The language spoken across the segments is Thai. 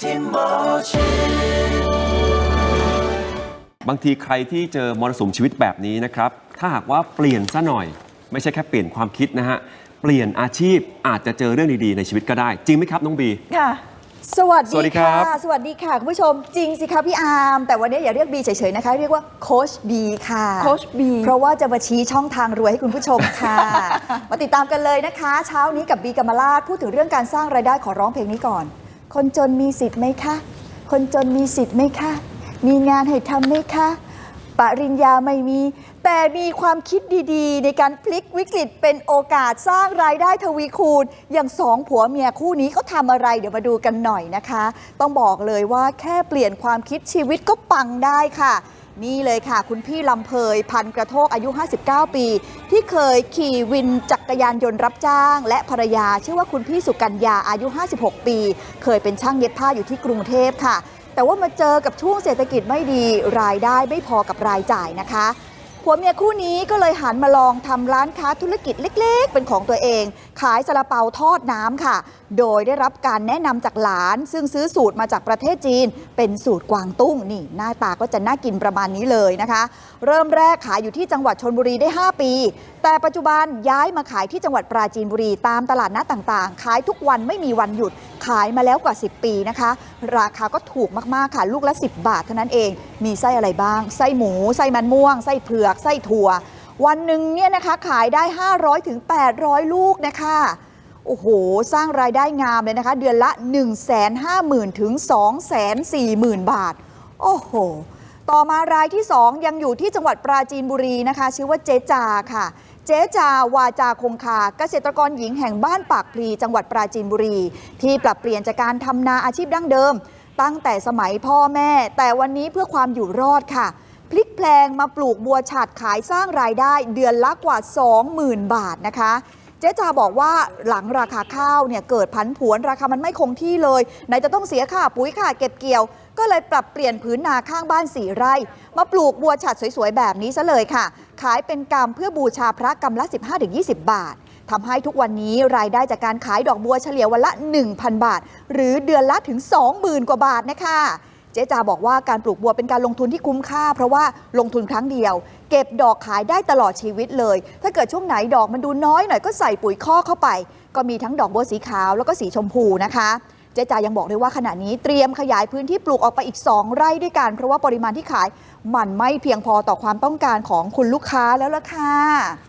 ที่หมอชิดบางทีใครที่เจอมรสุมชีวิตแบบนี้นะครับ ถ้าหากว่าเปลี่ยนซะหน่อย ไม่ใช่แค่เปลี่ยนความคิดนะฮะ เปลี่ยนอาชีพอาจจะเจอเรื่องดีๆในชีวิตก็ได้ จริงไหมครับน้องบี ค่ะ สวัสสวัสดีดีครัค่ะ บ สวัสดีค่ะ คุณผู้ชมจริงสิคะพี่อาร์มแต่วันนี้อย่าเรียกบีเฉยๆนะคะ เรียกว่าโคชบีค่ะโค้ชบี เพราะว่าจะมาชี้ช่องทางรวยให้คุณผู้ชมค่ะ มาติดตามกันเลยนะคะ เช้านี้กับบีกำมลาดพูดถึงเรื่องการสร้างรายได้ขอร้องเพลงนี้ก่อน คนจนมีสิทธิ์ไหมคะ คนจนมีสิทธิ์ไหมคะ มีงานให้ทำไหมคะ ปริญญาไม่มี แต่มีความคิดดีๆ ในการพลิกวิกฤตเป็นโอกาสสร้างรายได้ทวีคูณ อย่างสองผัวเมียคู่นี้เขาทำอะไรเดี๋ยวมาดูกันหน่อยนะคะ ต้องบอกเลยว่าแค่เปลี่ยนความคิดชีวิตก็ปังได้ค่ะ นี่เลยค่ะ คุณพี่ลำเพยพันกระโทกอายุ 59 ปี ที่เคยขี่วินจักรยานยนต์รับจ้าง และภรรยาชื่อว่าคุณพี่สุกัญญาอายุ 56 ปี เคยเป็นช่างเย็บผ้าอยู่ที่กรุงเทพค่ะ แต่ว่ามาเจอกับช่วงเศรษฐกิจไม่ดีรายได้ไม่พอกับรายจ่ายนะคะ ผัวเมียคู่นี้ก็เลยหันมาลองทำร้านค้าธุรกิจเล็ก ๆ เป็นของตัวเอง ขายซาลาเปาทอดน้ำค่ะ โดยได้รับการแนะนำจากหลาน ซึ่งซื้อสูตรมาจากประเทศจีน เป็นสูตรกวางตุ้งนี่ หน้าตาก็จะน่ากินประมาณนี้เลยนะคะ เริ่มแรกขายอยู่ที่จังหวัดชนบุรีได้ 5 ปี แต่ปัจจุบันย้ายมาขายที่จังหวัดปราจีนบุรีตามตลาดนัดต่างๆ ขายทุกวันไม่มีวันหยุดขายมาแล้วกว่า 10 ปีนะคะ ราคาก็ถูกมากๆค่ะ ลูกละ 10 บาทเท่านั้นเอง มีไส้อะไรบ้าง ไส้หมู ไส้มันม่วง ไส้เผือก ไส้ถั่ว วันหนึ่งเนี่ยนะคะขายได้ 500ถึง800 ลูกนะคะโอ้โห สร้างรายได้งามเลยนะคะ เดือนละ 1 5 0 0 0 0ถึง2 4 0 0 0 0 บาท โอ้โห ต่อมารายที่ 2 ยังอยู่ที่จังหวัดปราจีนบุรีนะคะ ชื่อว่าเจจาค่ะ เจจาวาจาคงคาเกษตรกรหญิงแห่งบ้านปากพลีจังหวัดปราจีนบุรี ที่ปรับเปลี่ยนจากการทำนาอาชีพดั้งเดิม ตั้งแต่สมัยพ่อแม่ แต่วันนี้เพื่อความอยู่รอดค่ะ พลิกแพลงมาปลูกบัวฉัดขายสร้างรายได้เดือนละกว่า 20,000 บาทนะคะ เจ๊จาบอกว่าหลังราคาข้าวเนี่ยเกิดผันผวนราคามันไม่คงที่เลยไหนจะต้องเสียค่าปุ๋ยค่าเก็บเกี่ยว ก็เลยปรับเปลี่ยนผืนนาข้างบ้านสี่ไร่ มาปลูกบัวฉัดสวยๆ แบบนี้ซะเลยค่ะ ขายเป็นกรรมเพื่อบูชาพระกรรมละ 15-20 บาททำให้ทุกวันนี้รายได้จากการขายดอกบัวเฉลี่ยวันละ 1,000 บาท หรือเดือนละถึง 20,000 กว่าบาทนะคะ จ๊จาบอกว่าการปลูกบัวเป็นการลงทุนที่คุ้มค่า เพราะว่าลงทุนครั้งเดียว เก็บดอกขายได้ตลอดชีวิตเลย ถ้าเกิดช่วงไหนดอกมันดูน้อยหน่อยก็ใส่ปุ๋ยคอเข้าไป ก็มีทั้งดอกบัวสีขาวแล้วก็สีชมพูนะคะเจ๊จายังบอกด้วยว่าขณะนี้เตรียมขยายพื้นที่ปลูกออกไปอีก 2 ไร่ด้วยกัน เพราะว่าปริมาณที่ขายมันไม่เพียงพอต่อความต้องการของคุณลูกค้าแล้วล่ะค่ะ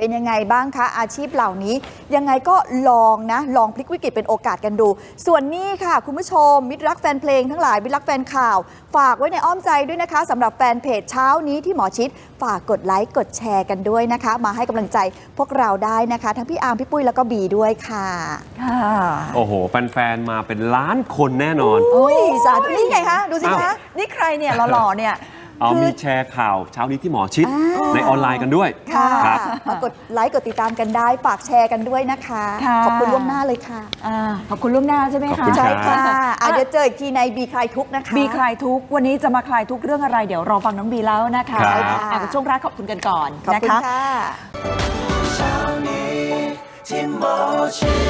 เป็นยังไงบ้างคะ อาชีพเหล่านี้ ยังไงก็ลองนะ ลองพลิกวิกฤตเป็นโอกาสกันดู ส่วนนี้ค่ะ คุณผู้ชม มิตรรักแฟนเพลงทั้งหลาย มิตรรักแฟนข่าว ฝากไว้ในอ้อมใจด้วยนะคะสำหรับแฟนเพจเช้านี้ที่หมอชิด ฝากกดไลค์กดแชร์กันด้วยนะคะ มาให้กำลังใจพวกเราได้นะคะ ทั้งพี่อาร์มพี่ปุ้ยแล้วก็บีด้วยค่ะค่ะโอ้โหแฟนๆมาเป็นล้านคนแน่นอน อุ้ยสาธุนี่ไงคะดูสิอ้าคะวนี่ใครเนี่ยหล่อๆเนี่ย เอามีแชร์ข่าวเช้านี้ที่หมอชิดอ่าในออนไลน์กันด้วย ค่ะครับ มากดไลค์กดติดตามกันได้ ฝากแชร์กันด้วยนะคะ ค่ะ ขอบคุณล่วงหน้าเลยค่ะอ่าขอบคุณล่วงหน้าใช่ไหมขอบคะคุณใช่รับค่ะอะเดี๋ยวเจออีกทีในบีคลายทุกข์นะคะ บีคลายทุกข์วันนี้จะมาคลายทุกข์เรื่องอะไรเดี๋ยวรอฟังน้องบีแล้วนะคะครับ อะเป็นช่วงแรกขอบคุณกันก่อนขอบนะคุณคะ ค่ะเช้านี้ที่หมอชิด